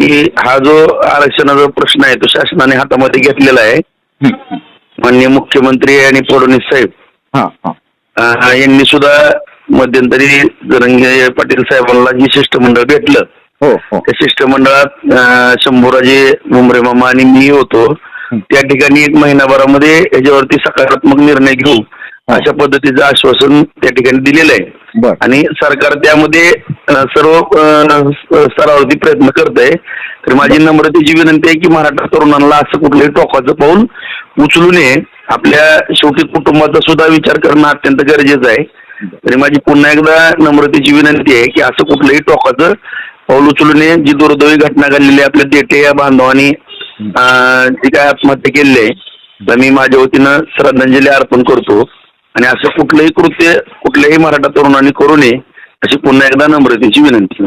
की हा जो आरक्षणाचा प्रश्न आहे तो शासनाने हातामध्ये घेतलेला आहे. माननीय मुख्यमंत्री आणि फडणवीस साहेब. यांनी सुद्धा मध्यंतरी जरंगे पाटील साहेबांना जी शिष्टमंडळ भेटलं. हो हो. त्या शिष्टमंडळात शंभूराजे मुंबरे मामा आणि मी होतो. त्या ठिकाणी एक महिनाभरामध्ये याच्यावरती सकारात्मक निर्णय घेऊ. अशा पद्धतीचं आश्वासन त्या ठिकाणी दिलेलं आहे. बर. आणि सरकार त्यामध्ये अं, सर्व अं, स्तरावरती प्रयत्न करत आहे तर माझी नम्रतेची विनंती आहे की मराठा तरुणांना असं कुठलंही टोकाचं पाऊल उचलू नये. आपल्या शेवटी कुटुंबाचा सुद्धा विचार करणं अत्यंत गरजेचं आहे. तरी माझी पुन्हा एकदा नम्रतेची विनंती आहे की असं कुठलंही टोकाचं पाऊल उचलू नये. जी दुर्दैवी घटना घडलेली आहे आपल्या देठे या बांधवांनी अं, जी काय आत्महत्या केलेली आहे तर मी माझ्या वतीनं श्रद्धांजली अर्पण करतो. आणि असं कुठलंही कृत्य कुठल्याही मराठा तरुणांनी करू नये अशी पुन्हा एकदा नम्रतेची विनंती